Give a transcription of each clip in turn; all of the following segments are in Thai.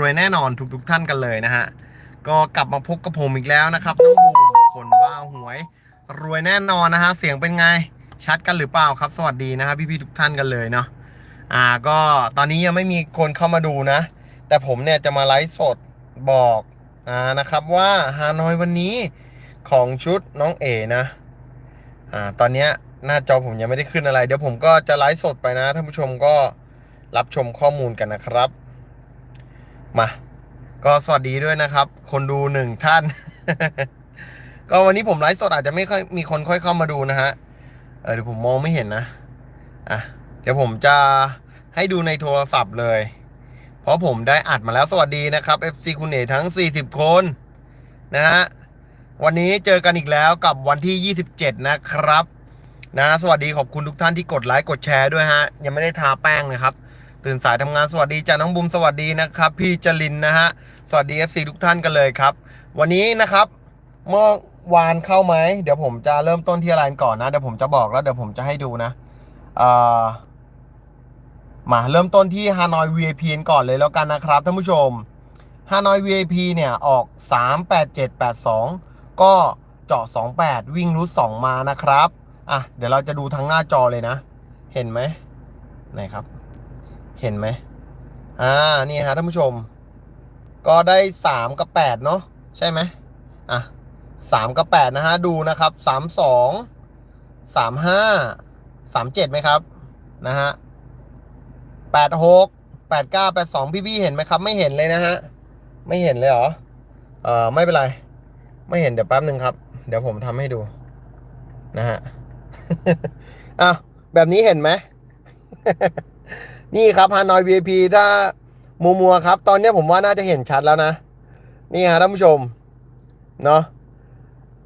รวยแน่นอนทุกๆท่านกันเลยนะฮะ ก็กลับมาพบกับผมอีกแล้วนะครับน้องบูมคนบ้าหวย รวยแน่นอนนะฮะ เสียงเป็นไง ชัดกันหรือเปล่าครับ สวัสดีนะครับพี่ๆทุกท่านกันเลยเนาะ อ่า ก็ตอนนี้ยังไม่มีคนเข้ามาดูนะ แต่ผมเนี่ยจะมาไลฟ์สดบอกอ่านะครับว่าฮานอยวันนี้ของชุดน้องเอนะ อ่า ตอนเนี้ยหน้าจอผมยังไม่ได้ขึ้นอะไร เดี๋ยวผมก็จะไลฟ์สดไปนะท่านผู้ชมก็รับชมข้อมูลกันนะครับ มา ก็สวัสดีด้วยนะครับ คนดูหนึ่งท่าน ก็วันนี้ผมไลฟ์สดอาจจะไม่ค่อยมีคนค่อยเข้ามาดูนะฮะเออเดี๋ยวผมมองไม่เห็นนะอะเดี๋ยวผมจะให้ดูในโทรศัพท์เลย เพราะผมได้อัดมาแล้วสวัสดีนะครับ FC คุณเอทั้ง 40 คนนะฮะวันนี้เจอกันอีกแล้วกับวันที่ 27 นะครับ นะ สวัสดีขอบคุณทุกท่านที่กดไลค์กดแชร์ด้วยฮะ ยังไม่ได้ทาแป้งนะครับ ตื่นสายทำงานสวัสดีจ้าน้องบุมสวัสดีนะครับ พี่จรินนะฮะสวัสดี FC ทุกท่านกันเลยครับ วันนี้นะครับเมื่อวานเข้าไหมเดี๋ยวผมจะเริ่มต้นที่อะไรก่อนนะเดี๋ยวผมจะบอกแล้วเดี๋ยวผมจะให้ดูนะมาเริ่มต้นที่ฮานอย VIP ก่อนเลยแล้วกันนะครับท่านผู้ชมฮานอย VIP เนี่ยออก 38782 ก็เจาะ 28 วิ่งรูท2มานะครับ อะ เดี๋ยวเราจะดูทั้งหน้าจอเลยนะ เห็นไหมไหนครับ เห็นไหมอ่านี่ฮะท่านผู้ชม ก็ได้3กับ8เนาะใช่ไหมอะ3กับ8นะฮะดูนะครับ32 35 37ไหมครับนะฮะ86 89 82พี่ๆเห็นไหมครับ ไม่เห็นเลยนะฮะไม่เห็นเลยเหรอเอ่อไม่เป็นไร ไม่เห็นเดี๋ยวแป๊บหนึ่งครับ เดี๋ยวผมทำให้ดูนะฮะอะแบบนี้เห็นไหม นี่ครับฮานอย VIP ถ้ามัวมัวครับ ตอนนี้ผมว่าน่าจะเห็นชัดแล้วนะ นี่ฮะท่านผู้ชม เนาะ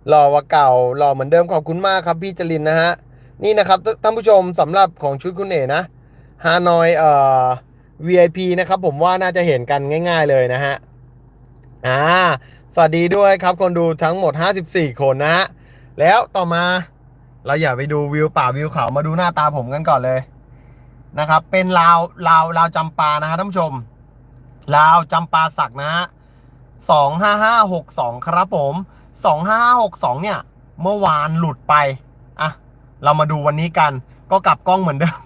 หล่อว่าเก่าหล่อเหมือนเดิมขอบคุณมากครับพี่จรินนะฮะ นี่นะครับท่านผู้ชมสำหรับของชุดคุณเอ๋นะฮานอยเอ่อ VIP นะครับ ผมว่าน่าจะเห็นกันง่าย ๆเลยนะฮะอ่าสวัสดีด้วยครับคนดูทั้งหมด 54 คนนะฮะ แล้วต่อมาเราอย่าไปดูวิวป่าวิวเขามาดูหน้าตาผมกันก่อนเลย นะครับ เป็นลาวลาวลาวจำปานะฮะท่านผู้ชม ลาวจำปาสักนะฮะสองห้าห้าหกสองครับผมสองห้าหกสองเนี่ย เมื่อวานหลุดไปอะเรามาดูวันนี้กัน ก็กลับกล้องเหมือนเดิม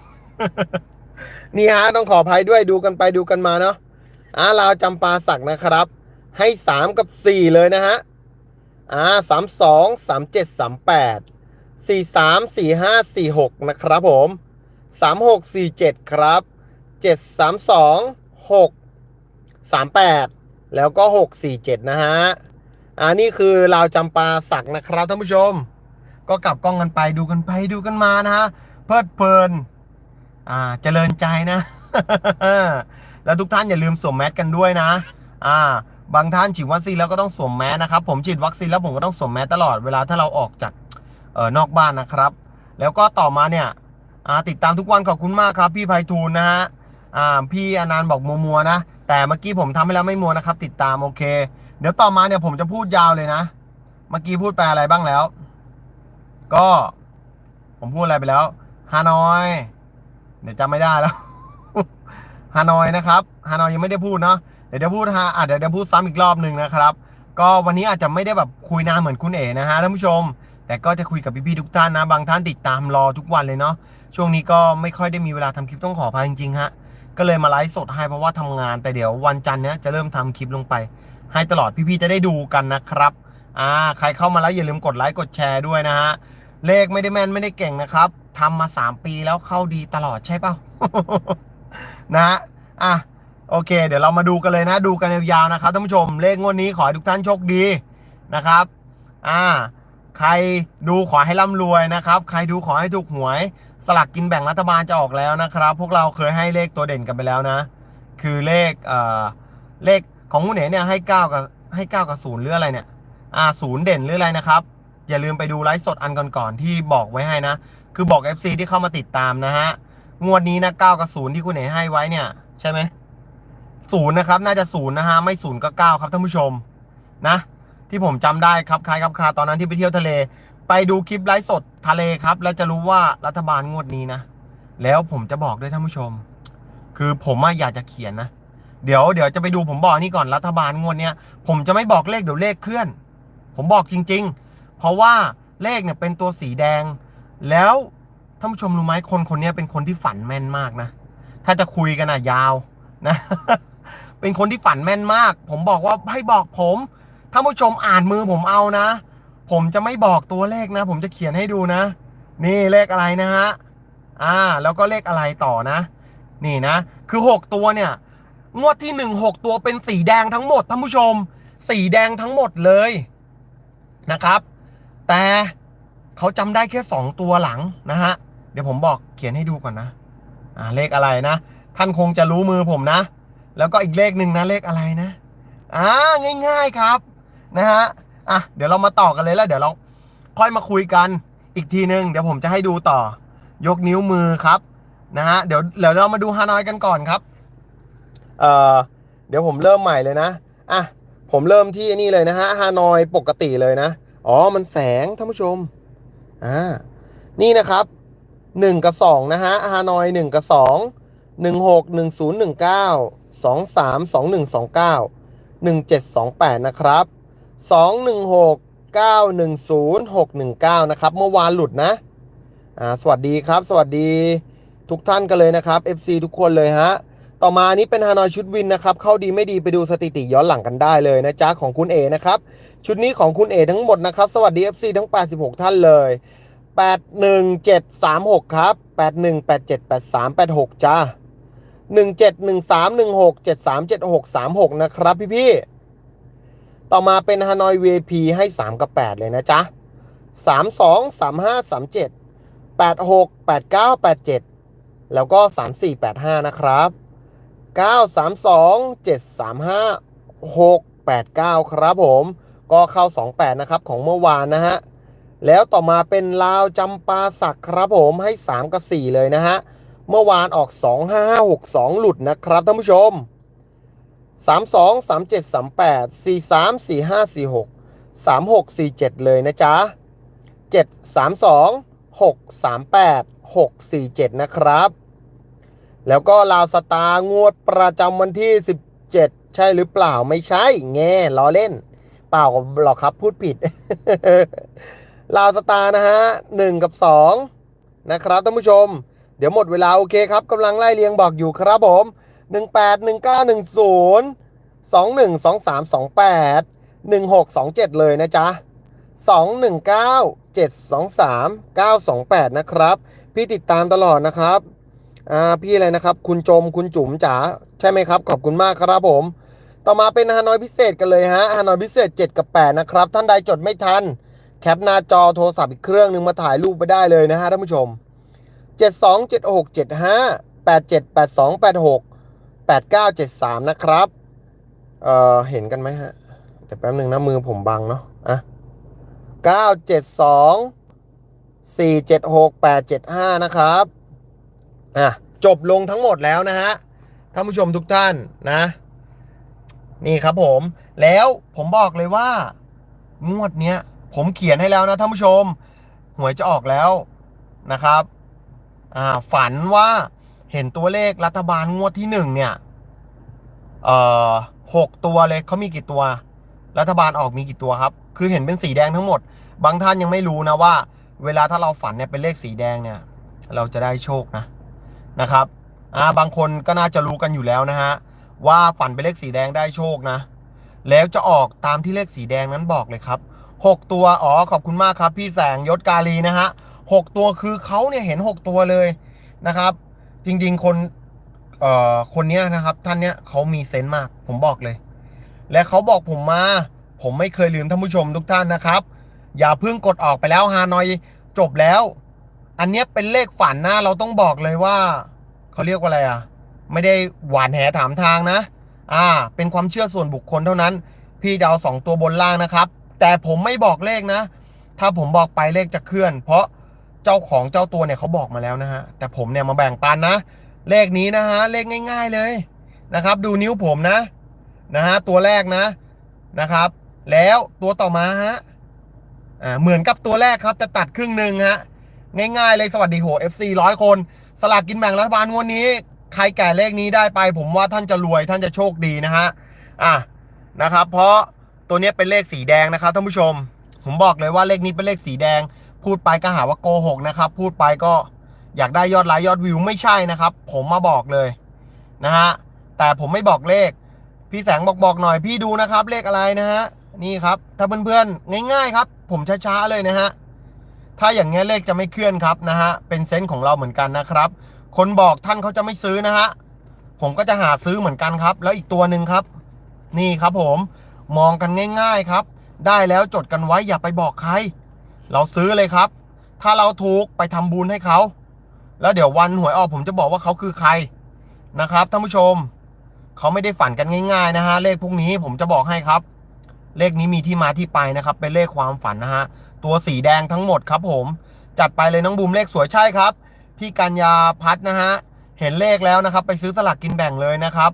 นี่ฮะต้องขออภัยด้วยดูกันไปดูกันมาเนาะอ่าลาวจำปาสักนะครับ ให้สามกับสี่เลยนะฮะอ่าสามสองสามเจ็ดสามแปดสี่สามสี่ห้าสี่หกนะครับผม สามหกสี่เจ็ดครับเจ็ดสามสองหกสามแปดแล้วก็หกสี่เจ็ดนะฮะอ่านี่คือลาวจำปาสักนะครับท่านผู้ชม ก็กลับกล้องกันไปดูกันไปดูกันมานะฮะ เพลิดเพลิน อ่าเจริญใจนะ แล้วทุกท่านอย่าลืมสวมแมสกันด้วยนะ อ่า บางท่านฉีดวัคซีนแล้วก็ต้องสวมแมสนะครับ ผมฉีดวัคซีนแล้วผมก็ต้องสวมแมสตลอดเวลาถ้าเราออกจากเอ่อนอกบ้านนะครับ แล้วก็ต่อมาเนี่ย ติดตามทุกวันขอบคุณมากครับ พี่ไพฑูรย์นะฮะพี่อนันต์บอกมัวมัวนะ แต่เมื่อกี้ผมทำให้แล้วไม่มัวนะครับ ติดตามโอเค เดี๋ยวต่อมาเนี่ยผมจะพูดยาวเลยนะ เมื่อกี้พูดไปอะไรบ้างแล้ว ก็ผมพูดอะไรไปแล้วฮานอย เดี๋ยวจำไม่ได้แล้วฮานอยนะครับฮานอยยังไม่ได้พูดเนาะเดี๋ยวจะพูดฮาอะเดี๋ยวจะพูดซ้ำอีกรอบหนึ่งนะครับ ก็วันนี้อาจจะไม่ได้แบบคุยนานเหมือนคุณเอ๋นะฮะท่านผู้ชม แต่ก็จะคุยกับพี่ๆทุกท่านนะ บางท่านติดตามรอทุกวันเลยเนาะ ช่วงนี้ก็ไม่ค่อยได้มีเวลาทำคลิปต้องขออภัยจริงๆฮะก็เลยมาไลฟ์สดให้เพราะว่าทำงาน แต่เดี๋ยววันจันทร์เนี้ยจะเริ่มทำคลิปลงไป ให้ตลอดพี่ๆจะได้ดูกันนะครับอ่าใครเข้ามาแล้วอย่าลืมกดไลค์กดแชร์ด้วยนะฮะเลขไม่ได้แม่นไม่ได้เก่งนะครับทำมา 3 ปีแล้วเข้าดีตลอดใช่เปล่านะฮะอะโอเค เดี๋ยวเรามาดูกันเลยนะ ดูกันยาวๆนะครับท่านผู้ชม เลขงวดนี้ขอให้ทุกท่านโชคดีนะครับ อ่า ใครดูขอให้ร่ำรวยนะครับ ใครดูขอให้ถูกหวย สลักกินแบ่งรัฐบาลจะออกแล้วนะครับ พวกเราเคยให้เลขตัวเด่นกันไปแล้วนะ คือเลขเอ่อเลขของคุณเอ๋เนี่ยให้ 9 กับให้ 9 กับ0หรืออะไรเนี่ยอ่าศูนย์เด่นหรืออะไรนะครับ อย่าลืมไปดูไลฟ์สดอันก่อนๆที่บอกไว้ให้นะ คือบอก FC ที่เข้ามาติดตามนะฮะงวดนี้นะ9กับ0ที่คุณเอ๋ให้ไว้เนี่ย ใช่ไหมศูนย์นะครับ น่าจะศูนย์นะฮะไม่ศูนย์ก็เก้าครับท่านผู้ชมนะ ที่ผมจำได้ครับคล้ายครับคาตอนนั้นที่ไปเที่ยวทะเล ไปดูคลิปไลฟ์สดทะเลครับ แล้วจะรู้ว่ารัฐบาลงวดนี้นะ แล้วผมจะบอกด้วยท่านผู้ชม คือผมอยากจะเขียนนะ เดี๋ยวเดี๋ยวจะไปดูผมบอกนี่ก่อนรัฐบาลงวดเนี้ยผมจะไม่บอกเลขเดี๋ยวเลขเคลื่อน ผมบอกจริง ๆ เพราะว่าเลขเนี่ยเป็นตัวสีแดง แล้วท่านผู้ชมรู้ไหมคนคนนี้เป็นคนที่ฝันแม่นมากนะ ถ้าจะคุยกันอะยาวนะ เป็นคนที่ฝันแม่นมาก ผมบอกว่าให้บอกผมท่านผู้ชมอ่านมือผมเอานะ ผมจะไม่บอกตัวเลขนะ ผมจะเขียนให้ดูนะ นี่เลขอะไรนะฮะอ่าแล้วก็เลขอะไรต่อนะ นี่นะ คือหกตัวเนี่ย งวดที่หนึ่งหกตัวเป็นสีแดงทั้งหมดท่านผู้ชม สีแดงทั้งหมดเลยนะครับ แต่เขาจำได้แค่สองตัวหลังนะฮะเดี๋ยวผมบอกเขียนให้ดูก่อนนะอ่าเลขอะไรนะ ท่านคงจะรู้มือผมนะ แล้วก็อีกเลขหนึ่งนะเลขอะไรนะอ่าง่าย ๆครับนะฮะ อะเดี๋ยวเรามาต่อกันเลยแล้ว เดี๋ยวเราค่อยมาคุยกันอีกทีนึง เดี๋ยวผมจะให้ดูต่อ ยกนิ้วมือครับนะฮะเดี๋ยวเดี๋ยวเรามาดูฮานอยกันก่อนครับเอ่อเดี๋ยวผมเริ่มใหม่เลยนะอะผมเริ่มที่นี่เลยนะฮะฮานอยปกติเลยนะ อ๋อมันแสงท่านผู้ชมอ่านี่นะครับหนึ่งกับสองนะฮะฮานอยหนึ่งกับสองหนึ่งหกหนึ่งศูนย์หนึ่งเก้าสองสามสองหนึ่งสองเก้าหนึ่งเจ็ดสองแปดนะครับ สองหนึ่งหกเก้าหนึ่งศูนย์หกหนึ่งเก้านะครับ เมื่อวานหลุดนะ อ่า สวัสดีครับ สวัสดีทุกท่านกันเลยนะครับ FC ทุกคนเลยฮะ ต่อมานี้เป็นฮานอยชุดวินนะครับ เข้าดีไม่ดีไปดูสถิติย้อนหลังกันได้เลยนะจ๊ะของคุณเอนะครับ ชุดนี้ของคุณเอทั้งหมดนะครับ สวัสดี FC ทั้ง 86 ท่านเลย 81736 ครับ 81878386 จ้า171316737636 นะครับพี่ๆ ต่อมาเป็นฮานอย VIP ให้ 3 กับ 8 เลยนะจ๊ะ 32 35 37 86 89 87 แล้วก็ 3485 นะครับ 932 735 689 ครับผม ก็เข้า 28 นะครับ ของเมื่อวานนะฮะ แล้วต่อมาเป็นลาวจำปาสักครับผมให้ 3 กับ 4 เลยนะฮะ เมื่อวานออก 2 5 5 6 2 หลุดนะครับท่านผู้ชม 32 37 38 43 45 46 36 47 เลยนะจ๊ะ 7 32 6 38 6 47 นะครับ แล้วก็ลาวสตาร์งวดประจำวันที่ 17 ใช่หรือเปล่าไม่ใช่ แง่ล้อเล่น เปล่าหรอกครับพูดผิด ลาวสตาร์นะฮะหนึ่งกับสองนะครับท่านผู้ชม เดี๋ยวหมดเวลาโอเคครับกำลังไล่เรียงบอกอยู่ครับผม 18 19 10 21 23 28 16 27 เลยนะจ๊ะ 219 723 928 นะครับ พี่ติดตามตลอดนะครับอ่าพี่อะไรนะครับ คุณจมคุณจุ๋มจ๋าใช่ไหมครับ ขอบคุณมากครับผม ต่อมาเป็นฮานอยพิเศษกันเลยฮะฮานอยพิเศษ 7 กับ 8 นะครับ ท่านใดจดไม่ทัน แคปหน้าจอโทรศัพท์อีกเครื่องหนึ่งมาถ่ายรูปไปได้เลยนะฮะท่านผู้ชม 72 76 75 87 82 86 89 73 นะครับ เอ่อ เห็นกันไหมฮะ เดี๋ยวแป๊บหนึ่งนะ มือผมบังเนาะ อะ 972 476 875 นะครับ อะ จบลงทั้งหมดแล้วนะฮะ ท่านผู้ชมทุกท่านนะ นี่ครับผม แล้วผมบอกเลยว่า งวดเนี้ย ผมเขียนให้แล้วนะท่านผู้ชม หวยจะออกแล้วนะครับ อ่า ฝันว่า เห็นตัวเลขรัฐบาลงวดที่หนึ่งเนี่ย เอ่อหกตัวเลยเขามีกี่ตัว รัฐบาลออกมีกี่ตัวครับ คือเห็นเป็นสีแดงทั้งหมด บางท่านยังไม่รู้นะว่า เวลาถ้าเราฝันเนี่ยเป็นเลขสีแดงเนี่ย เราจะได้โชคนะนะครับอ่าบางคนก็น่าจะรู้กันอยู่แล้วนะฮะว่าฝันเป็นเลขสีแดงได้โชคนะ แล้วจะออกตามที่เลขสีแดงนั้นบอกเลยครับหกตัวอ๋อขอบคุณมากครับ พี่แสงยศกาลีนะฮะหกตัวคือเขาเนี่ยเห็นหกตัวเลยนะครับ จริง ๆ คนเอ่อคนเนี้ยนะครับ ท่านเนี้ยเขามีเซนส์มาก ผมบอกเลย และเขาบอกผมมา ผมไม่เคยลืมท่านผู้ชมทุกท่านนะครับ อย่าเพิ่งกดออกไปแล้วฮานอยจบแล้ว อันเนี้ยเป็นเลขฝันนะเราต้องบอกเลยว่าเขาเรียกว่าอะไรอะ ไม่ได้หวานแหถามทางนะ อ่า เป็นความเชื่อส่วนบุคคลเท่านั้น พี่จะเอาสองตัวบนล่างนะครับ แต่ผมไม่บอกเลขนะ ถ้าผมบอกไปเลขจะเคลื่อน เพราะ จ้าของเจ้าตัวเนี่ยเขาบอกมาแล้วนะฮะ แต่ผมเนี่ยมาแบ่งปันนะ เลขนี้นะฮะ เลขง่าย ๆเลยนะครับ ดูนิ้วผมนะนะฮะตัวแรกนะนะครับ แล้วตัวต่อมาฮะอ่าเหมือนกับตัวแรกครับแต่ตัดครึ่งหนึ่งฮะง่ายๆเลยสวัสดีโห FC ร้อยคน สลากกินแบ่งรัฐบาลงวันนี้ ใครแก่เลขนี้ได้ไป ผมว่าท่านจะรวยท่านจะโชคดีนะฮะอะนะครับ เพราะตัวนี้เป็นเลขสีแดงนะครับท่านผู้ชม ผมบอกเลยว่าเลขนี้เป็นเลขสีแดง พูดไปก็หาว่าโกหกนะครับ พูดไปก็อยากได้ยอดไลค์ยอดวิวไม่ใช่นะครับ ผมมาบอกเลยนะฮะแต่ผมไม่บอกเลข พี่แสงบอกบอกหน่อยพี่ดูนะครับ เลขอะไรนะฮะนี่ครับ ถ้าเพื่อนๆง่าย ๆ ครับ ผมช้าๆเลยนะฮะถ้าอย่างเงี้ยเลขจะไม่เคลื่อนครับนะฮะเป็นเซนส์ของเราเหมือนกันนะครับ คนบอกท่านเขาจะไม่ซื้อนะฮะผมก็จะหาซื้อเหมือนกันครับ แล้วอีกตัวหนึ่งครับ นี่ครับผมมองกันง่าย ๆครับ ได้แล้วจดกันไว้อย่าไปบอกใคร เราซื้อเลยครับ ถ้าเราถูกไปทำบุญให้เขา แล้วเดี๋ยววันหวยออกผมจะบอกว่าเขาคือใครนะครับท่านผู้ชมเขาไม่ได้ฝันกันง่ายๆนะฮะเลขพวกนี้ผมจะบอกให้ครับ เลขนี้มีที่มาที่ไปนะครับ เป็นเลขความฝันนะฮะตัวสีแดงทั้งหมดครับ ผม จัดไปเลยน้องบูมเลขสวยใช่ครับ พี่กัญญาพัฒนะฮะเห็นเลขแล้วนะครับ ไปซื้อสลากกินแบ่งเลยนะครับ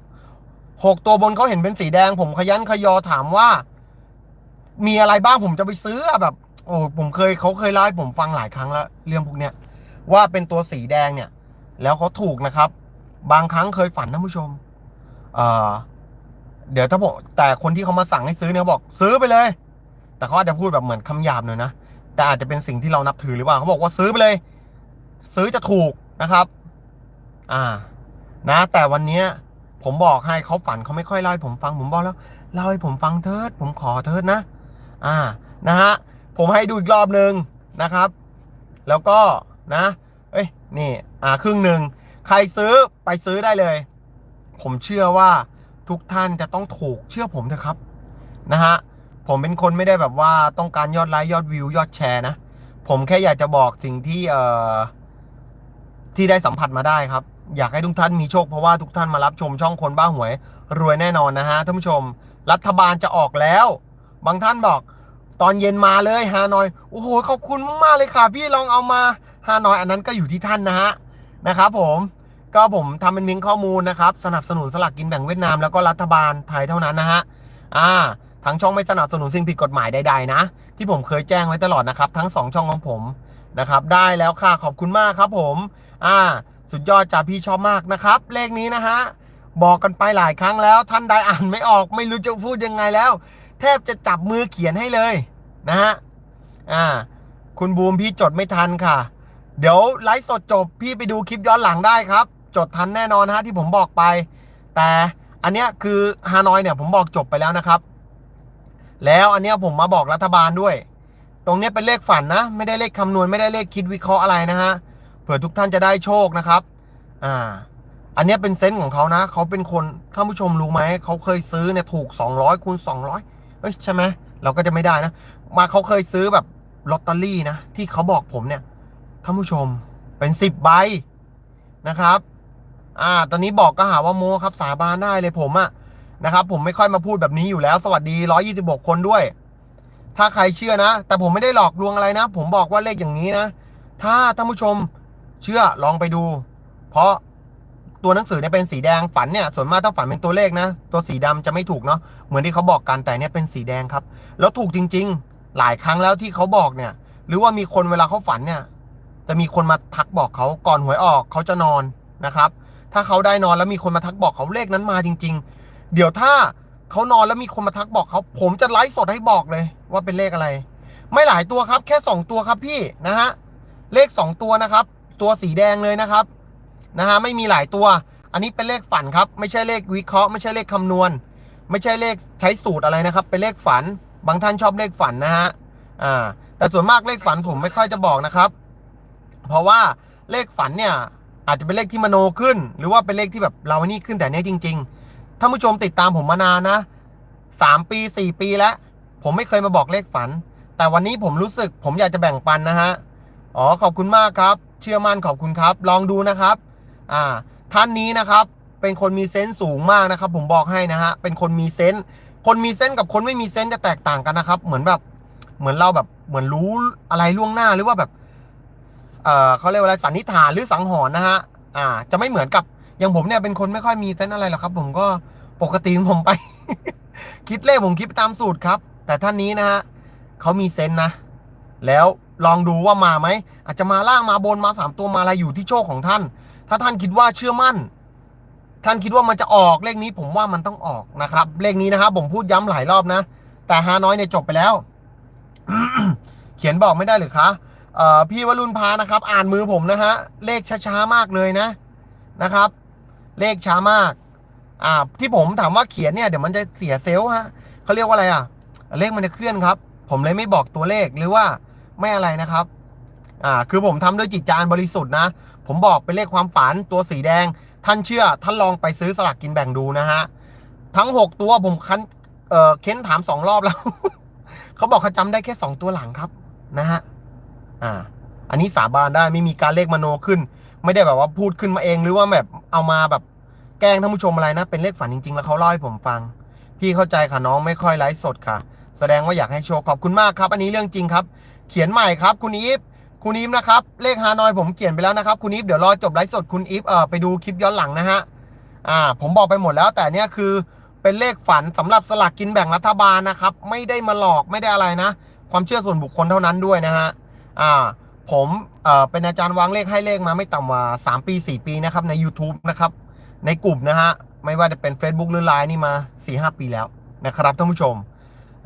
หกตัวบนเขาเห็นเป็นสีแดง ผมขยันขยอถามว่า มีอะไรบ้างผมจะไปซื้อแบบ โอ้ผมเคยเขาเคยเล่าให้ผมฟังหลายครั้งแล้วเรื่องพวกเนี้ยว่าเป็นตัวสีแดงเนี่ย แล้วเขาถูกนะครับ บางครั้งเคยฝันท่านผู้ชมเอ่อเดี๋ยวถ้าผมแต่คนที่เขามาสั่งให้ซื้อเนี่ยบอกซื้อไปเลย แต่เขาอาจจะพูดแบบเหมือนคำหยาบหน่อยนะแต่อาจจะเป็นสิ่งที่เรานับถือหรือเปล่าเขาบอกว่าซื้อไปเลย ซื้อจะถูกนะครับ อ่า นะ แต่วันเนี้ยผมบอกให้เขาฝันเขาไม่ค่อยเล่าให้ผมฟังผมบอกแล้วเล่าให้ผมฟังเถิดผมขอเถิดนะ อ่า นะฮะ ผมให้ดูอีกรอบหนึ่งนะครับ แล้วก็นะเอ้ยนี่อ่าครึ่งหนึ่งใครซื้อไปซื้อได้เลย ผมเชื่อว่าทุกท่านจะต้องถูกเชื่อผมเถอะครับนะฮะผมเป็นคนไม่ได้แบบว่าต้องการยอดไลค์ยอดวิวยอดแชร์นะ ผมแค่อยากจะบอกสิ่งที่เอ่อที่ได้สัมผัสมาได้ครับ อยากให้ทุกท่านมีโชคเพราะว่าทุกท่านมารับชมช่องคนบ้าหวย รวยแน่นอนนะฮะท่านผู้ชม รัฐบาลจะออกแล้ว บางท่านบอก ตอนเย็นมาเลยฮานอยโอ้โหขอบคุณมากเลยค่ะ พี่ลองเอามาฮานอยอันนั้นก็อยู่ที่ท่านนะฮะนะครับผมก็ผมทำเป็นมิงข้อมูลนะครับ สนับสนุนสลากกินแบ่งเวียดนามแล้วก็รัฐบาลไทยเท่านั้นนะฮะอ่าทั้งช่องไม่สนับสนุนสิ่งผิดกฎหมายใดๆนะ ที่ผมเคยแจ้งไว้ตลอดนะครับ ทั้งสองช่องของผมนะครับ ได้แล้วค่ะขอบคุณมากครับผมอ่าสุดยอดจ้าพี่ชอบมากนะครับ เลขนี้นะฮะบอกกันไปหลายครั้งแล้วท่านใดอ่านไม่ออก ไม่รู้จะพูดยังไงแล้ว ทบจะจับมือเขียนให้เลยนะฮะอ่าคุณบูมพี่จดไม่ทันค่ะ เดี๋ยวไลฟ์สดจบพี่ไปดูคลิปย้อนหลังได้ครับ จดทันแน่นอนฮะที่ผมบอกไป แต่อันเนี้ยคือฮานอยเนี่ยผมบอกจบไปแล้วนะครับ แล้วอันเนี้ยผมมาบอกรัฐบาลด้วย ตรงเนี้ยเป็นเลขฝันนะ ไม่ได้เลขคำนวณไม่ได้เลขคิดวิเคราะห์อะไรนะฮะเผื่อทุกท่านจะได้โชคนะครับ อ่า อันเนี้ยเป็นเซนส์ของเขานะ เขาเป็นคนท่านผู้ชมรู้ไหม เขาเคยซื้อเนี่ยถูก 200คูณ200 เอ้ยใช่ไหมเราก็จะไม่ได้นะ มาเขาเคยซื้อแบบลอตเตอรี่นะ ที่เขาบอกผมเนี่ยท่านผู้ชมเป็น10ใบนะครับ อ่า ตอนนี้บอกก็หาว่าโมครับสาบานได้เลยผมอะนะครับ ผมไม่ค่อยมาพูดแบบนี้อยู่แล้ว สวัสดี 126 คนด้วย ถ้าใครเชื่อนะ แต่ผมไม่ได้หลอกลวงอะไรนะ ผมบอกว่าเลขอย่างนี้นะ ถ้าท่านผู้ชมเชื่อลองไปดู เพราะ ตัวหนังสือเนี่ยเป็นสีแดงฝันเนี่ยส่วนมากถ้าฝันเป็นตัวเลขนะ ตัวสีดำจะไม่ถูกเนาะเหมือนที่เขาบอกกันแต่เนี่ยเป็นสีแดงครับ แล้วถูกจริง ๆ หลายครั้งแล้วที่เขาบอกเนี่ย หรือว่ามีคนเวลาเขาฝันเนี่ย จะมีคนมาทักบอกเขาก่อนหวยออกเขาจะนอนนะครับ ถ้าเขาได้นอนแล้วมีคนมาทักบอกเขาเลขนั้นมาจริง ๆ เดี๋ยวถ้าเขานอนแล้วมีคนมาทักบอกเขาผมจะไลฟ์สดให้บอกเลย ว่าเป็นเลขอะไร ไม่หลายตัวครับ แค่สองตัวครับพี่นะฮะเลข 2 ตัวนะครับ ตัวสีแดงเลยนะครับ นะฮะไม่มีหลายตัว อันนี้เป็นเลขฝันครับ ไม่ใช่เลขวิเคราะห์ไม่ใช่เลขคำนวณ ไม่ใช่เลขใช้สูตรอะไรนะครับ เป็นเลขฝัน บางท่านชอบเลขฝันนะฮะอ่าแต่ส่วนมากเลขฝันผมไม่ค่อยจะบอกนะครับ เพราะว่าเลขฝันเนี่ยอาจจะเป็นเลขที่มโนขึ้น หรือว่าเป็นเลขที่แบบเรานี่ขึ้นแต่เนี้ยจริง ๆท่านผู้ชมติดตามผมมานานนะสามปีสี่ปีแล้ว ผมไม่เคยมาบอกเลขฝัน แต่วันนี้ผมรู้สึก ผมอยากจะแบ่งปันนะฮะอ๋อขอบคุณมากครับ เชื่อมั่นขอบคุณครับ ลองดูนะครับ อ่าท่านนี้นะครับเป็นคนมีเซนส์สูงมากนะครับ ผมบอกให้นะฮะเป็นคนมีเซนส์คนมีเซนส์กับคนไม่มีเซนส์จะแตกต่างกันนะครับ เหมือนแบบเหมือนเราแบบเหมือนรู้อะไรล่วงหน้าหรือว่าแบบเอ่อเขาเรียกว่าอะไรสันนิษฐานหรือสังหรณ์นะฮะอ่า จะไม่เหมือนกับอย่างผมเนี่ยเป็นคนไม่ค่อยมีเซนส์อะไรหรอกครับ ผมก็ปกติผมไป คิดเลขผมคิดตามสูตรครับ แต่ท่านนี้นะฮะเขามีเซนส์นะ แล้วลองดูว่ามาไหมอาจจะมาล่างมาบนมาสามตัวมาอะไรอยู่ที่โชคของท่าน ถ้าท่านคิดว่าเชื่อมั่น ท่านคิดว่ามันจะออกเลขนี้ผมว่ามันต้องออกนะครับ เลขนี้นะครับผมพูดย้ำหลายรอบนะ แต่ฮาน้อยเนี่ยจบไปแล้ว เขียนบอกไม่ได้หรือคะเอ่อพี่วรุณพานะครับ อ่านมือผมนะฮะเลขช้าๆมากเลยนะนะครับ เลขช้ามาก อ่า ที่ผมถามว่าเขียนเนี่ยเดี๋ยวมันจะเสียเซลล์ฮะเขาเรียกว่าอะไรอะ เลขมันจะเคลื่อนครับ ผมเลยไม่บอกตัวเลขหรือว่าไม่อะไรนะครับ อ่า คือผมทำด้วยจิตใจอันบริสุทธิ์นะ ผมบอกเป็นเลขความฝันตัวสีแดง ท่านเชื่อท่านลองไปซื้อสลากกินแบ่งดูนะฮะ ทั้ง 6 ตัวผมคันเออเค้นถามสองรอบแล้ว เขาบอกเขาจำได้แค่ 2 ตัวหลังครับนะฮะอ่า อันนี้สาบานได้ไม่มีการเลขมโนขึ้น ไม่ได้แบบว่าพูดขึ้นมาเองหรือว่าแบบเอามาแบบแกล้งท่านผู้ชมอะไรนะ เป็นเลขฝันจริง ๆ แล้วเขาเล่าให้ผมฟัง พี่เข้าใจค่ะน้องไม่ค่อยไลฟ์สดค่ะ แสดงว่าอยากให้โชว์ขอบคุณมากครับ อันนี้เรื่องจริงครับ เขียนใหม่ครับ คุณอีฟ คุณอีฟนะครับ เลขฮานอยผมเขียนไปแล้วนะครับ คุณอีฟเดี๋ยวรอจบไลฟ์สดคุณอีฟเออไปดูคลิปย้อนหลังนะฮะอ่าผมบอกไปหมดแล้วแต่เนี่ยคือเป็นเลขฝันสำหรับสลากกินแบ่งรัฐบาลนะครับ ไม่ได้มาหลอกไม่ได้อะไรนะ ความเชื่อส่วนบุคคลเท่านั้นด้วยนะฮะอ่าผมเอ่อเป็นอาจารย์วางเลขให้เลขมาไม่ต่ำกว่า 3 ปี 4 ปีนะครับใน YouTube นะครับในกลุ่มนะฮะไม่ว่าจะเป็น Facebook หรือ Line นี่มา 4-5 ปีแล้วนะครับท่านผู้ชม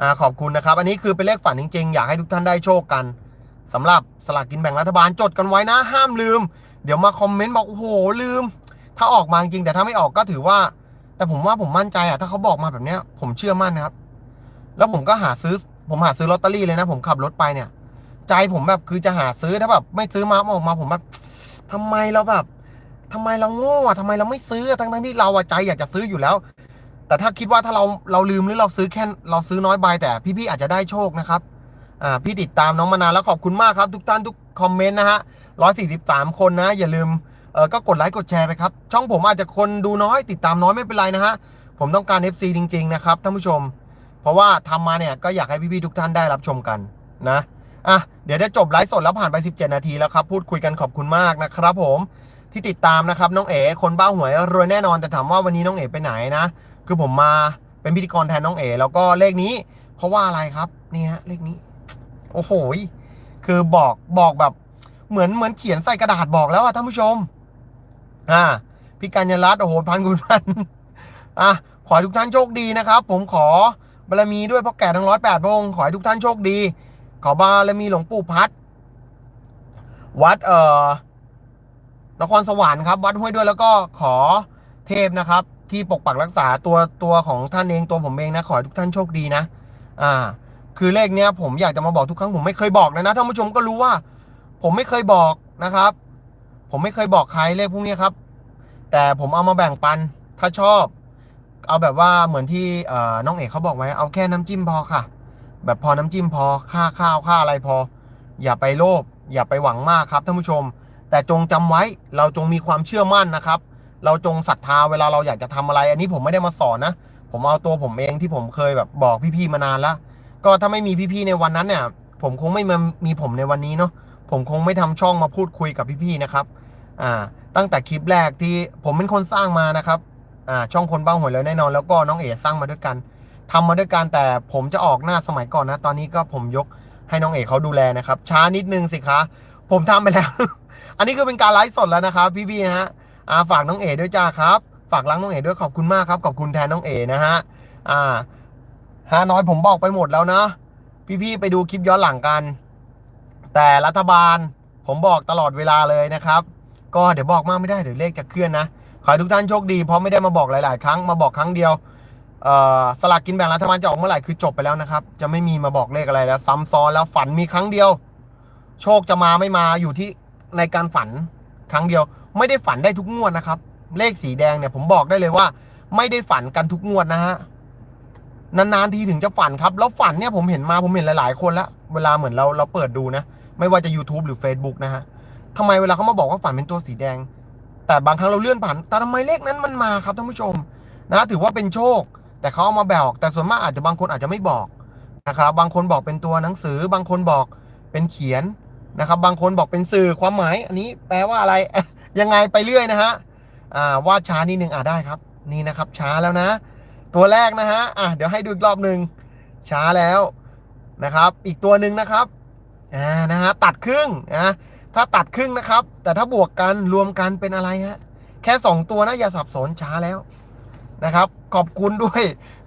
อ่าขอบคุณนะครับ อันนี้คือเป็นเลขฝันจริงๆ อยากให้ทุกท่านได้โชคกัน สำหรับสลากกินแบ่งรัฐบาลจดกันไว้นะ ห้ามลืม เดี๋ยวมาคอมเมนต์บอกโอ้โหลืม ถ้าออกมาจริงแต่ถ้าไม่ออกก็ถือว่า แต่ผมว่าผมมั่นใจอะถ้าเขาบอกมาแบบเนี้ย ผมเชื่อมั่นนะครับ แล้วผมก็หาซื้อ ผมหาซื้อลอตเตอรี่เลยนะ ผมขับรถไปเนี่ย ใจผมแบบคือจะหาซื้อถ้าแบบไม่ซื้อมาออกมาผมแบบทำไมเราแบบทำไมเราโง่อะทำไมเราไม่ซื้อทั้งทั้งที่เราอะใจอยากจะซื้ออยู่แล้ว แต่ถ้าคิดว่าถ้าเราเราลืมหรือเราซื้อแค่เราซื้อน้อยใบแต่พี่ๆอาจจะได้โชคนะครับ อ่าพี่ติดตามน้องมานานแล้วขอบคุณมากครับ ทุกท่านทุกคอมเมนต์นะฮะร้อยสี่สิบสามคนนะ อย่าลืมเออก็กดไลค์กดแชร์ไปครับ ช่องผมอาจจะคนดูน้อยติดตามน้อยไม่เป็นไรนะฮะ ผมต้องการ FC จริง ๆ นะครับท่านผู้ชม เพราะว่าทำมาเนี่ยก็อยากให้พี่ๆทุกท่านได้รับชมกันนะอะเดี๋ยวได้จบไลฟ์สดแล้วผ่านไป 17 นาทีแล้วครับ พูดคุยกันขอบคุณมากนะครับผมที่ติดตามนะครับน้องเอ๋คนบ้าหวยรวยแน่นอนแต่ถามว่าวันนี้น้องเอ๋ไปไหนนะ คือผมมาเป็นพิธีกรแทนน้องเอ๋แล้วก็เลขนี้ เพราะว่าอะไรครับนี่ฮะเลขนี้ โอ้โหคือบอกบอกแบบเหมือนเหมือนเขียนใส่กระดาษบอกแล้วอะท่านผู้ชม อ่า พี่กัญญารัตน์โอ้โหพันกุณพันอะขอให้ทุกท่านโชคดีนะครับ ผมขอบารมีด้วยพ่อแก่ทั้งร้อยแปดพระองค์ขอให้ทุกท่านโชคดี ขอบารมีหลวงปู่พัด วัดเอ่อนครสวรรค์ครับ วัดห้วยด้วยแล้วก็ขอเทพนะครับ ที่ปกปักรักษาตัวตัวของท่านเองตัวผมเองนะ ขอให้ทุกท่านโชคดีนะ อ่า คือเลขเนี้ยผมอยากจะมาบอกทุกครั้งผมไม่เคยบอกเลยนะท่านผู้ชมก็รู้ว่า ผมไม่เคยบอกนะครับ ผมไม่เคยบอกใครเลขพวกนี้ครับ แต่ผมเอามาแบ่งปันถ้าชอบ เอาแบบว่าเหมือนที่น้องเอกเขาบอกไว้เอาแค่น้ำจิ้มพอค่ะ แบบพอน้ำจิ้มพอค่าข้าวค่าอะไรพอ อย่าไปโลภอย่าไปหวังมากครับท่านผู้ชม แต่จงจำไว้เราจงมีความเชื่อมั่นนะครับ เราจงศรัทธาเวลาเราอยากจะทำอะไร อันนี้ผมไม่ได้มาสอนนะผมเอาตัวผมเองที่ผมเคยแบบบอกพี่ๆมานานแล้ว ก็ถ้าไม่มีพี่ๆในวันนั้นเนี่ย ผมคงไม่มามีผมในวันนี้เนาะผมคงไม่ทำช่องมาพูดคุยกับพี่ๆนะครับอ่าตั้งแต่คลิปแรกที่ผมเป็นคนสร้างมานะครับอ่าช่องคนบ้าหวยแล้วแน่นอน แล้วก็น้องเอ๋สร้างมาด้วยกันทำมาด้วยกันแต่ผมจะออกหน้าสมัยก่อนนะ ตอนนี้ก็ผมยกให้น้องเอ๋เขาดูแลนะครับ ช้านิดนึงสิคะผมทำไปแล้ว อันนี้คือเป็นการไลฟ์สดแล้วนะครับ พี่ๆนะฮะอ่าฝากน้องเอ๋ด้วยจ้าครับ ฝากรักน้องเอ๋ด้วยขอบคุณมากครับ ขอบคุณแทนน้องเอ๋นะฮะอ่า ฮาน้อยผมบอกไปหมดแล้วนะ พี่ๆไปดูคลิปย้อนหลังกัน แต่รัฐบาลผมบอกตลอดเวลาเลยนะครับ ก็เดี๋ยวบอกมากไม่ได้เดี๋ยวเลขจะเคลื่อนนะ ขอให้ทุกท่านโชคดีเพราะไม่ได้มาบอกหลาย ๆ ครั้งมาบอกครั้งเดียวสลากกินแบ่งรัฐบาลจะออกเมื่อไหร่คือจบไปแล้วนะครับ จะไม่มีมาบอกเลขอะไรแล้ว ซ้ำซ้อนแล้วฝันมีครั้งเดียว โชคจะมาไม่มาอยู่ที่ในการฝันครั้งเดียว ไม่ได้ฝันได้ทุกงวดนะครับ เลขสีแดงเนี่ยผมบอกได้เลยว่า ไม่ได้ฝันกันทุกงวดนะฮะ นานๆทีถึงจะฝันครับ แล้วฝันเนี่ยผมเห็นมาผมเห็นหลาย ๆ คนแล้วเวลาเหมือนเราเราเปิดดูนะ ไม่ว่าจะ YouTube หรือ Facebook นะฮะทำไมเวลาเขามาบอกว่าฝันเป็นตัวสีแดง แต่บางครั้งเราเลื่อนผ่านแต่ทำไมเลขนั้นมันมาครับท่านผู้ชมนะถือว่าเป็นโชค แต่เขาเอามาบอกแต่ส่วนมากอาจจะบางคนอาจจะไม่บอกนะครับบางคนบอกเป็นตัวหนังสือ บางคนบอกเป็นเขียนนะครับ บางคนบอกเป็นสื่อความหมาย อันนี้แปลว่าอะไรยังไงไปเรื่อยนะฮะอ่าวาดช้านิดนึงอ่าได้ครับ นี่นะครับช้าแล้วนะ ตัวแรกนะฮะอะเดี๋ยวให้ดูอีกรอบหนึ่งช้าแล้วนะครับ อีกตัวหนึ่งนะครับอ่านะฮะตัดครึ่งนะถ้าตัดครึ่งนะครับ แต่ถ้าบวกกันรวมกันเป็นอะไรฮะแค่ 2 ตัวนะอย่าสับสนช้าแล้วนะครับ ขอบคุณด้วย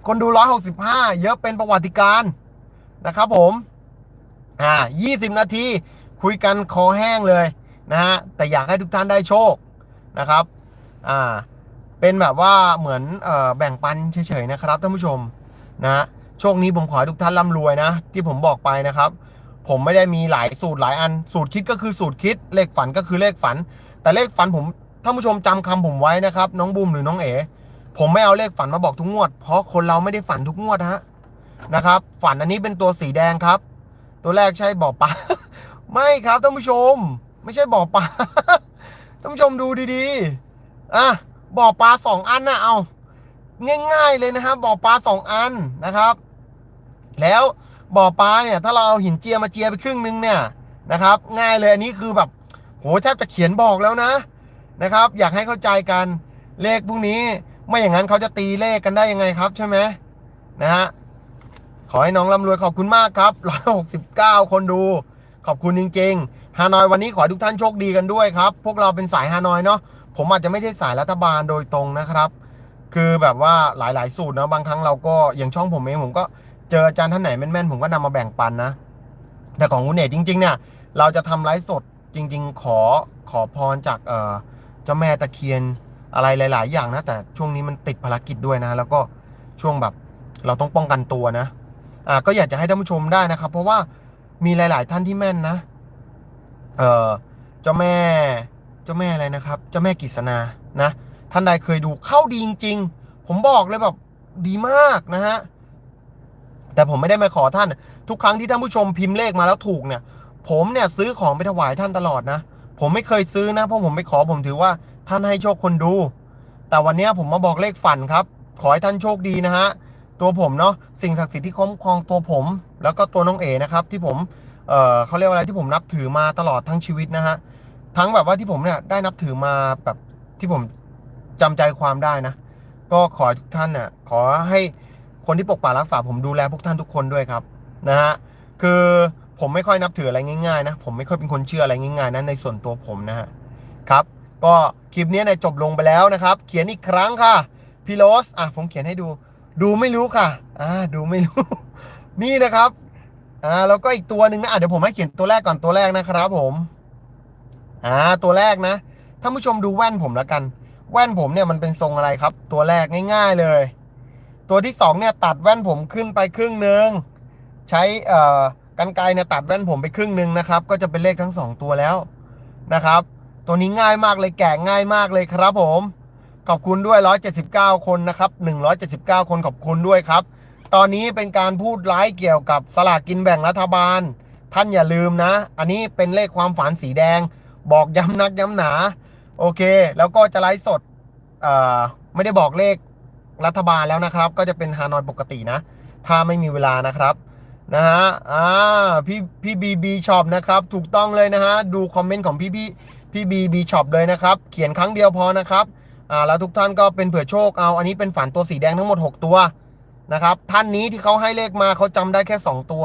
คนดู 165 เยอะเป็นประวัติการนะครับผมอ่า20 นาทีคุยกันคอแห้งเลยนะฮะแต่อยากให้ทุกท่านได้โชคนะครับอ่า เป็นแบบว่าเหมือนออแบ่งปันเฉยๆนะครับท่านผู้ชมนะฮะโชคนี้ผมขอให้ทุกท่านร่ำรวยนะ ที่ผมบอกไปนะครับ ผมไม่ได้มีหลายสูตรหลายอัน สูตรคิดก็คือสูตรคิด เลขฝันก็คือเลขฝัน แต่เลขฝันผมท่านผู้ชมจำคำผมไว้นะครับ น้องบูมหรือน้องเอ๋ผมไม่เอาเลขฝันมาบอกทุกงวด เพราะคนเราไม่ได้ฝันทุกงวดฮะนะครับ ฝันอันนี้เป็นตัวสีแดงครับ ตัวแรกใช่บ่อปลาไม่ครับท่านผู้ชม ไม่ใช่บ่อปลาท่านผู้ชมดูดีๆอะ บ่อปลาสองอันนะเอาง่าย ๆเลยนะครับบ่อปลาสองอันนะครับ แล้วบ่อปลาเนี่ยถ้าเราเอาหินเจียมาเจียไปครึ่งนึงเนี่ยนะครับ ง่ายเลยอันนี้คือแบบโหแทบจะเขียนบอกแล้วนะนะครับ อยากให้เข้าใจกันเลขพวกนี้ไม่อย่างนั้นเขาจะตีเลขกันได้ยังไงครับใช่ไหมนะฮะขอให้น้องร่ำรวยขอบคุณมากครับ 169 คนดู ขอบคุณจริงๆฮานอยวันนี้ขอให้ทุกท่านโชคดีกันด้วยครับ พวกเราเป็นสายฮานอยเนาะ ผมอาจจะไม่ใช่สายรัฐบาลโดยตรงนะครับ คือแบบว่าหลายๆ สูตรนะบางครั้งเราก็อย่างช่องผมเองผมก็เจออาจารย์ท่านไหนแม่นๆผมก็นำมาแบ่งปันนะ แต่ของคุณเอกจริง ๆ เนี่ย เราจะทำไลฟ์สดจริง ๆ ขอขอพรจากเอ่อเจ้าแม่ตะเคียนอะไรหลาย ๆ อย่างนะ แต่ช่วงนี้มันติดภารกิจด้วยนะ แล้วก็ช่วงแบบเราต้องป้องกันตัวนะอ่าก็อยากจะให้ท่านผู้ชมได้นะครับ เพราะว่ามีหลาย ๆ ท่านที่แม่นนะ เอ่อเจ้าแม่ เจ้าแม่อะไรนะครับ เจ้าแม่กิษณานะ ท่านใดเคยดูเข้าดีจริง ๆ ผมบอกเลยแบบดีมากนะฮะ แต่ผมไม่ได้มาขอท่าน ทุกครั้งที่ท่านผู้ชมพิมพ์เลขมาแล้วถูกเนี่ย ผมเนี่ยซื้อของไปถวายท่านตลอดนะ ผมไม่เคยซื้อนะ เพราะผมไปขอผมถือว่าท่านให้โชคคนดู แต่วันนี้ผมมาบอกเลขฝันครับ ขอให้ท่านโชคดีนะฮะ ตัวผมเนาะ สิ่งศักดิ์สิทธิ์ที่คุ้มครองตัวผม แล้วก็ตัวน้องเอ๋นะครับ ที่ผม เออเขาเรียกว่าอะไรที่ผมนับถือมาตลอดทั้งชีวิตนะฮะ ทั้งแบบว่าที่ผมเนี่ยได้นับถือมาแบบที่ผมจำใจความได้นะ ก็ขอทุกท่านเนี่ยขอให้คนที่ปกปักรักษาผมดูแลพวกท่านทุกคนด้วยครับนะฮะคือผมไม่ค่อยนับถืออะไรง่ายๆนะผมไม่ค่อยเป็นคนเชื่ออะไรง่ายๆนะในส่วนตัวผมนะฮะครับก็คลิปนี้เนี่ยจบลงไปแล้วนะครับ เขียนอีกครั้งค่ะพี่โรสอะผมเขียนให้ดู ดูไม่รู้ค่ะอ่าดูไม่รู้ นี่นะครับอ่าแล้วก็อีกตัวหนึ่งนะอะเดี๋ยวผมให้เขียนตัวแรกก่อนตัวแรกนะครับผม อ่าตัวแรกนะท่านผู้ชมดูแว่นผมแล้วกัน แว่นผมเนี่ยมันเป็นทรงอะไรครับ ตัวแรกง่าย ๆเลย ตัวที่สองเนี่ยตัดแว่นผมขึ้นไปครึ่งหนึ่งใช้เอ่อกันไกเนี่ยตัดแว่นผมไปครึ่งหนึ่งนะครับ ก็จะเป็นเลขทั้งสองตัวแล้วนะครับ ตัวนี้ง่ายมากเลยแกะง่ายมากเลยครับผม ขอบคุณด้วย 179 คนนะครับ 179 คนขอบคุณด้วยครับ ตอนนี้เป็นการพูดไลฟ์เกี่ยวกับสลากกินแบ่งรัฐบาล ท่านอย่าลืมนะ อันนี้เป็นเลขความฝันสีแดง บอกย้ำนักย้ำหนา โอเค แล้วก็จะไลฟ์สดไม่ได้บอกเลขรัฐบาลแล้วนะครับ ก็จะเป็นฮานอยปกตินะ ถ้าไม่มีเวลานะครับนะฮะอ่าพี่พี่บีบีช็อปนะครับ ถูกต้องเลยนะฮะ ดูคอมเมนต์ของพี่พี่พี่บีบีช็อปเลยนะครับ เขียนครั้งเดียวพอนะครับอ่าแล้วทุกท่านก็เป็นเผื่อโชคเอา อันนี้เป็นฝันตัวสีแดงทั้งหมด 6 ตัวนะครับ ท่านนี้ที่เขาให้เลขมาเขาจำได้แค่ 2 ตัว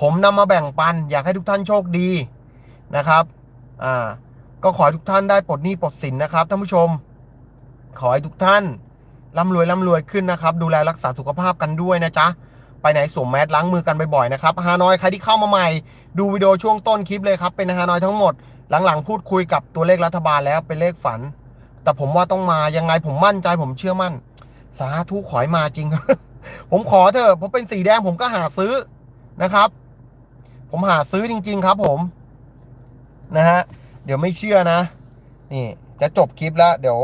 ผมนำมาแบ่งปัน อยากให้ทุกท่านโชคดีนะครับ อ่า ก็ขอให้ทุกท่านได้ปลดหนี้ปลดสินนะครับท่านผู้ชม ขอให้ทุกท่านร่ำรวยร่ำรวยขึ้นนะครับ ดูแลรักษาสุขภาพกันด้วยนะจ๊ะไปไหนสวมแมสล้างมือกันบ่อยๆนะครับฮานอยใครที่เข้ามาใหม่ ดูวิดีโอช่วงต้นคลิปเลยครับเป็นฮานอยทั้งหมดหลังๆ พูดคุยกับตัวเลขรัฐบาลแล้วเป็นเลขฝัน แต่ผมว่าต้องมายังไงผมมั่นใจผมเชื่อมั่น สาธุขอให้มาจริง ผมขอเถอะผมเป็นสีแดงผมก็หาซื้อนะครับ ผมหาซื้อจริง ๆ ครับผม นะฮะ เดี๋ยวไม่เชื่อนะ นี่จะจบคลิปแล้วเดี๋ยว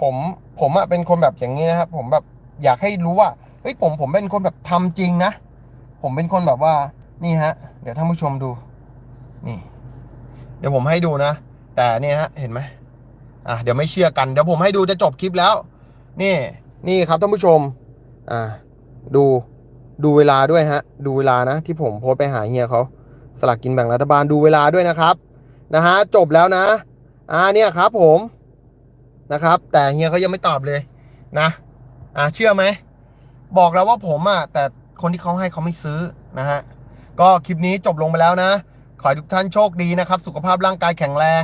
ผมผมอะเป็นคนแบบอย่างนี้นะครับ ผมแบบอยากให้รู้ว่าเฮ้ยผมผมเป็นคนแบบทำจริงนะ ผมเป็นคนแบบว่านี่ฮะ เดี๋ยวท่านผู้ชมดู นี่ เดี๋ยวผมให้ดูนะ แต่เนี่ยฮะเห็นไหมอะเดี๋ยวไม่เชื่อกันเดี๋ยวผมให้ดูจะจบคลิปแล้ว นี่ นี่ครับท่านผู้ชม อ่า ดูดูเวลาด้วยฮะ ดูเวลานะ ที่ผมโพสไปหาเฮียเขาสลากกินแบ่งรัฐบาลดูเวลาด้วยนะครับ นะฮะจบแล้วนะอ่าเนี่ยครับผมนะครับ แต่เฮียเขายังไม่ตอบเลยนะอ่าเชื่อไหมบอกแล้วว่าผมอะแต่คนที่เขาให้เขาไม่ซื้อนะฮะก็คลิปนี้จบลงไปแล้วนะ ขอให้ทุกท่านโชคดีนะครับ สุขภาพร่างกายแข็งแรง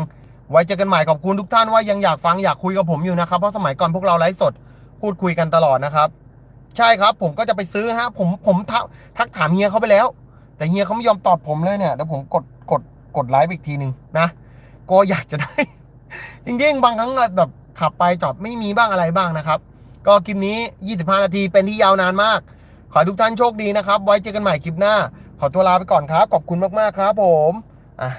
ไว้เจอกันใหม่ขอบคุณทุกท่านว่ายังอยากฟังอยากคุยกับผมอยู่นะครับ เพราะสมัยก่อนพวกเราไลฟ์สดพูดคุยกันตลอดนะครับ ใช่ครับผมก็จะไปซื้อฮะผมผมทักทักถามเฮียเขาไปแล้ว แต่เฮียเขาไม่ยอมตอบผมเลยเนี่ยเดี๋ยวผมกด กดไลฟ์อีกทีหนึ่งนะก็อยากจะได้ จริงๆ บางครั้งแบบขับไปจอดไม่มีบ้างอะไรบ้างนะครับ ก็คลิปนี้ 25 นาทีเป็นที่ยาวนานมาก ขอให้ทุกท่านโชคดีนะครับ ไว้เจอกันใหม่คลิปหน้า ขอตัวลาไปก่อนครับขอบคุณมากๆครับ ผมอะ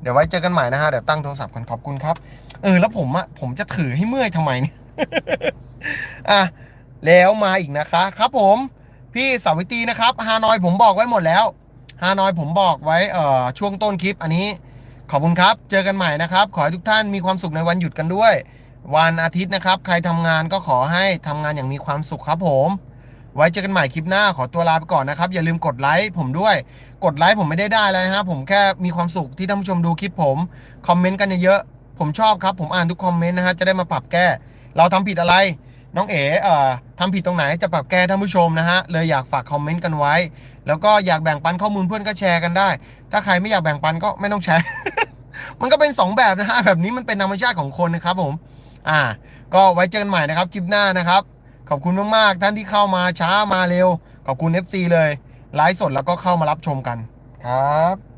เดี๋ยวไว้เจอกันใหม่นะฮะเดี๋ยวตั้งโทรศัพท์ก่อนขอบคุณครับเออแล้วผมอะผมจะถือให้เมื่อยทำไมเนี่ยอะแล้วมาอีกนะคะ ครับผม พี่สาวิตีนะครับฮานอยผมบอกไว้หมดแล้ว ฮานอยผมบอกไว้เอ่อช่วงต้นคลิปอันนี้ ขอบคุณครับ เจอกันใหม่นะครับ ขอให้ทุกท่านมีความสุขในวันหยุดกันด้วย วันอาทิตย์นะครับ ใครทำงานก็ขอให้ทำงานอย่างมีความสุขครับผม ไว้เจอกันใหม่คลิปหน้าขอตัวลาไปก่อนนะครับ อย่าลืมกดไลค์ผมด้วย กดไลค์ผมไม่ได้ได้อะไรฮะผมแค่มีความสุขที่ท่านผู้ชมดูคลิปผมคอมเมนต์กันเยอะๆผมชอบครับผมอ่านทุกคอมเมนต์นะฮะจะได้มาปรับแก้ เราทำผิดอะไร น้องเอ๋เอ่อทำผิดตรงไหนจะปรับแก้ท่านผู้ชมนะฮะเลยอยากฝากคอมเมนต์กันไว้ แล้วก็อยากแบ่งปันข้อมูลเพื่อนก็แชร์กันได้ ถ้าใครไม่อยากแบ่งปันก็ไม่ต้องแชร์ มันก็เป็นสองแบบนะฮะแบบนี้มันเป็นธรรมชาติของคนนะครับผมอ่า ก็ไว้เจอกันใหม่นะครับคลิปหน้านะครับ ขอบคุณมากๆท่านที่เข้ามาช้ามาเร็ว ขอบคุณ FC เลยไลฟ์สดแล้วก็เข้ามารับชมกันครับ